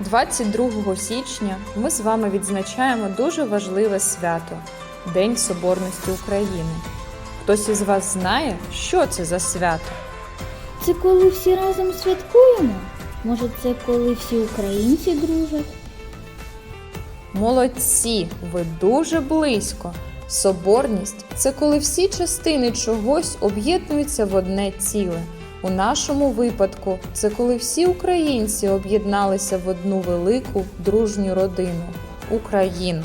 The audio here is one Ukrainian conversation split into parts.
22 січня ми з вами відзначаємо дуже важливе свято День Соборності України. Хтось із вас знає, що це за свято? Це коли всі разом святкуємо? Може, це коли всі українці дружать? Молодці, ви дуже близько. Соборність це коли всі частини чогось об'єднуються в одне ціле. У нашому випадку це коли всі українці об'єдналися в одну велику дружню родину Україну.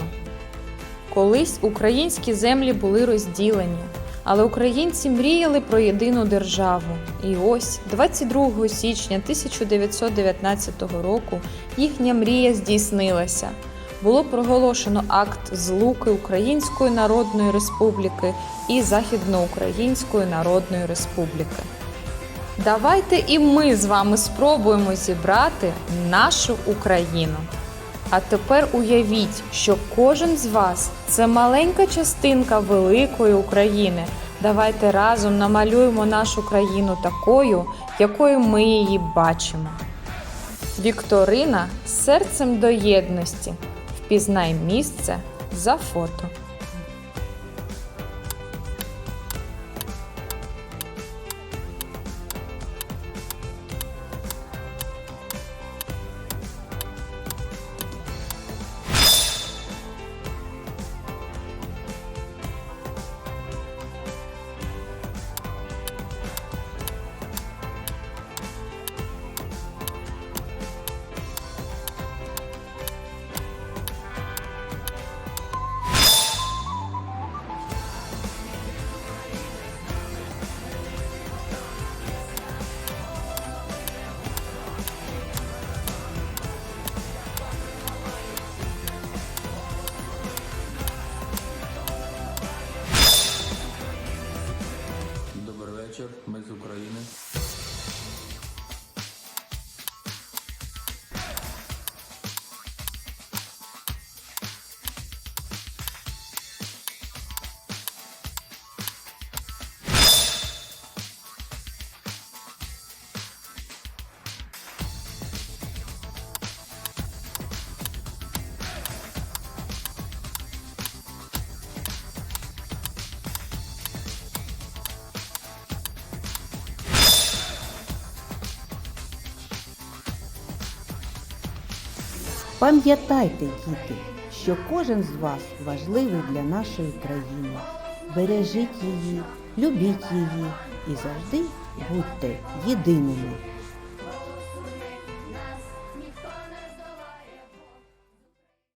Колись українські землі були розділені, але українці мріяли про єдину державу. І ось 22 січня 1919 року їхня мрія здійснилася. Було проголошено акт злуки Української Народної Республіки і Західноукраїнської Народної Республіки. Давайте і ми з вами спробуємо зібрати нашу Україну. А тепер уявіть, що кожен з вас це маленька частинка великої України. Давайте разом намалюємо нашу країну такою, якою ми її бачимо. Вікторина з серцем до єдності. Впізнай місце за фото. Ми Пам'ятайте, діти, що кожен з вас важливий для нашої країни. Бережіть її, любіть її і завжди будьте єдиними.